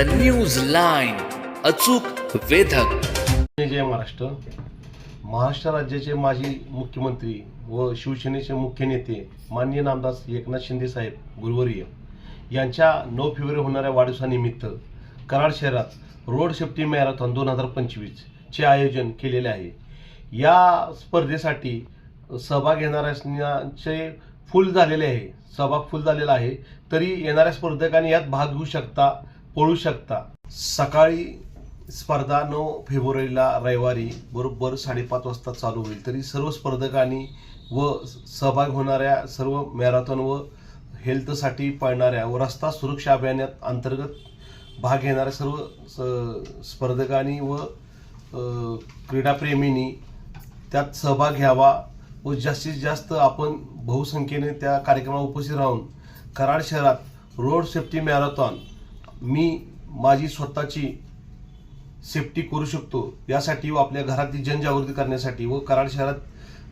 The news line अचूक वेधक. जय महाराष्ट्र. महाराष्ट्र राज्याचे माजी मुख्यमंत्री व शिवसेनेचे मुख्य नेते माननीय नामदास एकनाथ शिंदे साहेब गुरुवर्य यांच्या नऊ फेब्रुवारी होणाऱ्या वाढदिवसानिमित्त कराड शहरात रोड सेफ्टी मॅरेथॉन दोन हजार पंचवीस चे आयोजन केलेले आहे. या स्पर्धेसाठी सहभाग घेणाऱ्यांचे फुल झालेले आहे. सहभाग फुल झालेला आहे. तरी येणाऱ्या स्पर्धकांनी यात भाग घेऊ शकता पळू शकता. सकाळी स्पर्धा नऊ फेब्रुवारीला रविवारी बरोबर साडेपाच वाजता चालू होईल. तरी सर्व स्पर्धकांनी व सहभाग होणाऱ्या सर्व मॅरेथॉन व हेल्थसाठी पळणाऱ्या व रस्ता सुरक्षा अभियानात अंतर्गत भाग घेणाऱ्या सर्व स- स्पर्धकांनी व क्रीडाप्रेमींनी त्यात सहभाग घ्यावा व जास्तीत जास्त आपण बहुसंख्येने त्या कार्यक्रमात उपस्थित राहून कराड शहरात रोड सेफ्टी मॅरेथॉन मी माझी स्वतःची सेफ्टी करू शकतो यासाठी व आपल्या घरातली जनजागृती करण्यासाठी व कराड शहरात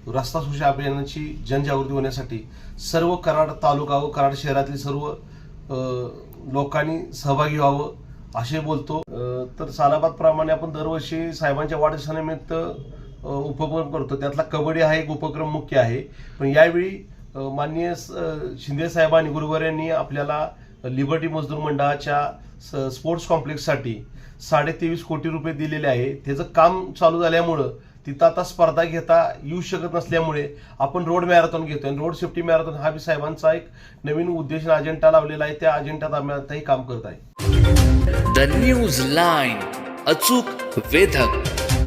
रस्ता सुरक्षा अभियानाची जनजागृती होण्यासाठी सर्व कराड तालुका व कराड शहरातील सर्व लोकांनी सहभागी व्हावं असे बोलतो. तर सालाबाद प्रमाणे आपण दरवर्षी साहेबांच्या वाढदिवसानिमित्त उपक्रम करतो. त्यातला कबड्डी हा एक उपक्रम मुख्य आहे. पण यावेळी माननीय स- शिंदे साहेबांनी गुरुवार यांनी आपल्याला लिबर्टी मजदूर मंडळाच्या स्पोर्ट्स कॉम्प्लेक्ससाठी साडे तेवीस कोटी रुपये दिलेले आहे. त्याचं काम चालू झाल्यामुळं तिथं आता स्पर्धा घेता येऊ शकत नसल्यामुळे आपण रोड मॅरेथॉन घेतो आणि रोड सेफ्टी मॅरेथॉन हा बी साहेबांचा एक नवीन उद्देश अजेंडा लावलेला आहे. त्या अजेंड्यात आम्ही आताही काम करत आहे. द न्यूज लाईन अचूक वेधक.